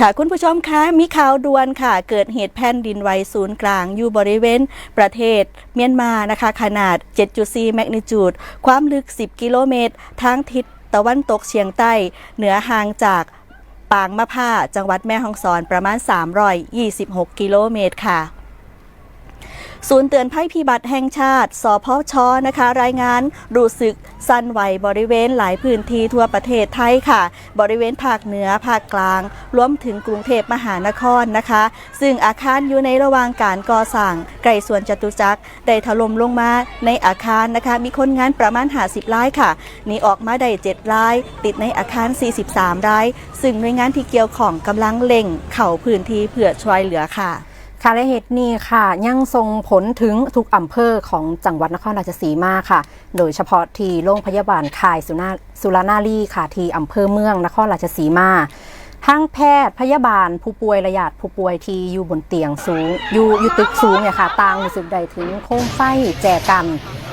ค่ะคุณผู้ชมคะมีข่าวด่วนค่ะ เกิดเหตุแผ่นดินไหวศูนย์กลาง อยู่บริเวณ ประเทศเมียนมานะคะ ขนาด 7.4 แมกนิจูด ความลึก 10 กิโลเมตร ทางทิศตะวันตกเฉียงใต้ เหนือห่างจากปางมะผ้าจังหวัดแม่ฮ่องสอนประมาณ 326 กิโลเมตรค่ะ ศูนย์เตือนภัยพิบัติแห่งชาติ สพชนะคะ รายงานรู้สึกสั่นไหวบริเวณหลายพื้นที่ทั่วประเทศไทยค่ะ บริเวณภาคเหนือภาคกลาง รวมถึงกรุงเทพมหานครนะคะ ซึ่งอาคารอยู่ในระหว่างการก่อสร้างไกลสวนจตุจักรได้ถล่มลงมาในอาคารนะคะ มีคนงานประมาณ 50รายค่ะหนีออกมาได้7ราย ติดในอาคาร 43ราย ซึ่งหน่วยงานที่เกี่ยวของกำลังเร่งเข่าพื้นที่เพื่อช่วยเหลือค่ะ ค่ะและเหตุนี้ค่ะยังส่งผลถึงทุกอำเภอของจังหวัดนครราชสีมาค่ะ โดยเฉพาะที่โรงพยาบาลคายสุนาสุรานารีค่ะที่อำเภอเมืองนครราชสีมาทั้งแพทย์พยาบาลผู้ป่วยระยะผู้ป่วยที่อยู่บนเตียงสูง อยู่อยู่ตึกสูงเนี่ยค่ะต่างรู้สึกได้ถึงโค้งไฟแจกัน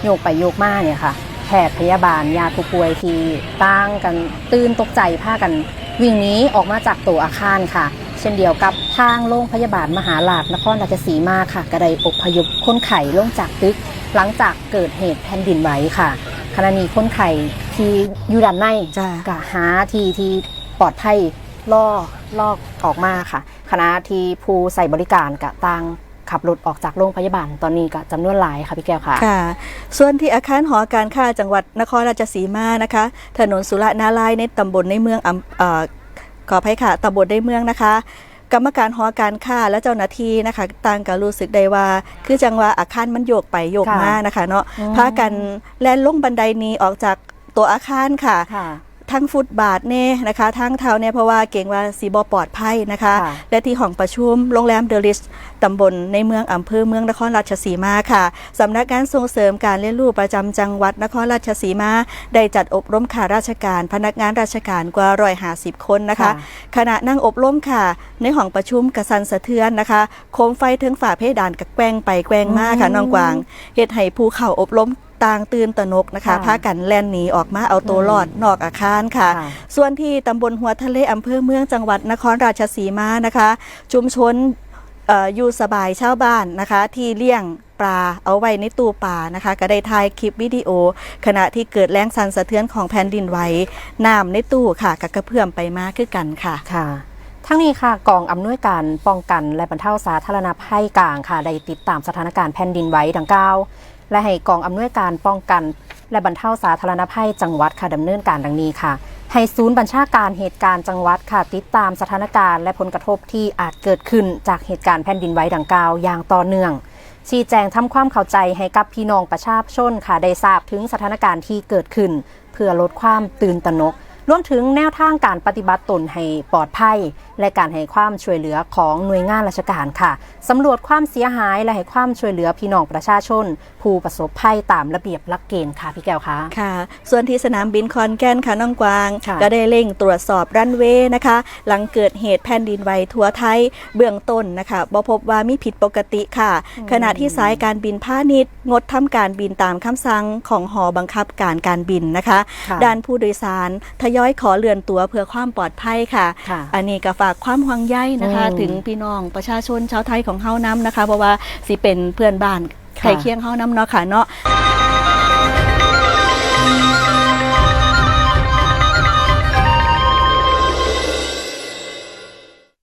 โยกไปโยกมาเนี่ยค่ะ แพทย์พยาบาลญาติผู้ป่วยที่ต่างกันตื่นตกใจพากัน วิ่งหนี้ออกมาจากตัวอาคารค่ะ เช่นเดียวกับทางโรงพยาบาลมหาราชนครราชสีมาค่ะกระไดอพยพคนไข้ลงจากตึก หลังจากเกิดเหตุแผ่นดินไหวค่ะขณะนี้คนไข้ที่อยู่ด้านในจ้ะก็หาที่ที่ปลอดภัยล่อลอกออกมาค่ะคณะที่ผู้ใส่บริการกะต่างขับรถออกจากโรงพยาบาลตอนนี้ก็จำนวนหลายค่ะพี่แก้วค่ะค่ะ ส่วนที่อาคารหอการค้าจังหวัดนครราชสีมานะคะ ถนนสุรนาลายณ์ในตำบลในเมืองอำเอ่อ ขออภัยค่ะตำบลในเมืองนะคะ กรรมการหอการค้าและเจ้าหน้าที่นะคะต่างก็รู้สึกได้ว่า คือจังว่าอาคารมันโยกไปโยกมาค่ะนะคะเนาะอืมพากันแล่นลงบันไดหนี้ออกจากตัวอาคารค่ะค่ะ ทั้งฟุตบาทเน่นะคะ ทั้งเท้าเนี่ยเพราะว่าเก่งว่าสีบอปลอดภัยนะคะค่ะและที่ห้องประชุมโรงแรมเดลิสตำบลในเมืองอำเภอเมืองนครราชสีมาค่ะสำนักงานส่งเสริมการเรียนรู้ประจำจังหวัดนครราชสีมา ได้จัดอบรมข้าราชการ พนักงานราชการกว่าร้อยหาสิบคนนะคะค่ะขณะนั่งอบรมค่ะ ในห้องประชุมกระสันสะเทือนนะคะโคมไฟถึงฝาเพดานกับแกว้งไปแกว้งมาค่ะอืมน้องกวางเหตุให้ผู้เข้าอบรม ต่างตื่นตระหนกนะคะค่ะพากันแล่นหนีออกมาเอาตัวรอดนอกอาคารค่ะค่ะ ส่วนที่ตำบลหัวทะเลอำเภอเมืองจังหวัดนครราชสีมานะคะ ชุมชนเอ่ออยู่สบายชาวบ้านนะคะ ที่เลี้ยงปลาเอาไว้ในตู้ปลานะคะ ก็ได้ถ่ายคลิปวิดีโอ ขณะที่เกิดแรงสั่นสะเทือนของแผ่นดินไหวน้ำในตู้ค่ะกกระเพื่อมไปมาคือกันค่ะค่ะทั้งนี้ค่ะกองอำนวยการป้องกันและบรรเทาสาธารณภัยกลางค่ะได้ติดตามสถานการณ์แผ่นดินไหวดังกล่าว และให้กองอำนวยการป้องกัน และบรรเทาสาธารณภัยจังหวัดค่ะดำเนินการดังนี้ค่ะ ให้ศูนย์บัญชาการเหตุการณ์จังหวัดค่ะติดตามสถานการณ์และผลกระทบที่อาจเกิดขึ้นจากเหตุการณ์แผ่นดินไหวดังกล่าวอย่างต่อเนื่องชี้แจงทำความเข้าใจให้กับพี่น้องประชาชนค่ะได้ทราบถึงสถานการณ์ที่เกิดขึ้น เพื่อลดความตื่นตระหนก รวมถึงแนวทางการปฏิบัติตนให้ปลอดภัย และการให้ความช่วยเหลือของหน่วยงานราชการค่ะสำรวจความเสียหายและให้ความช่วยเหลือพี่น้องประชาชน ผู้ประสบภัยตามระเบียบหลักเกณฑ์ค่ะพี่แก้วคะค่ะ ส่วนที่สนามบินคอนแก่นค่ะน้องกวางค่ะก็ได้เร่งตรวจสอบรันเวย์นะคะ หลังเกิดเหตุแผ่นดินไหวทั่วไทยเบื้องต้นนะคะบ่พบว่ามีผิดปกติค่ะ ขณะที่สายการบินพาณิชย์ งดทำการบินตามคำสั่งของหอบังคับการการบินนะคะค่ะด้านผู้โดยสารทยอยขอเลื่อนตัวเพื่อความปลอดภัยค่ะ ค่ะอันนี้ก็ฝากความห่วงใยนะคะ อืมถึงพี่น้องประชาชนชาวไทยของเฮาน้ำนะคะ เพราะว่าสิเป็นเพื่อนบ้านใกล้เคียงเฮาน้ำเนาะค่ะเนาะ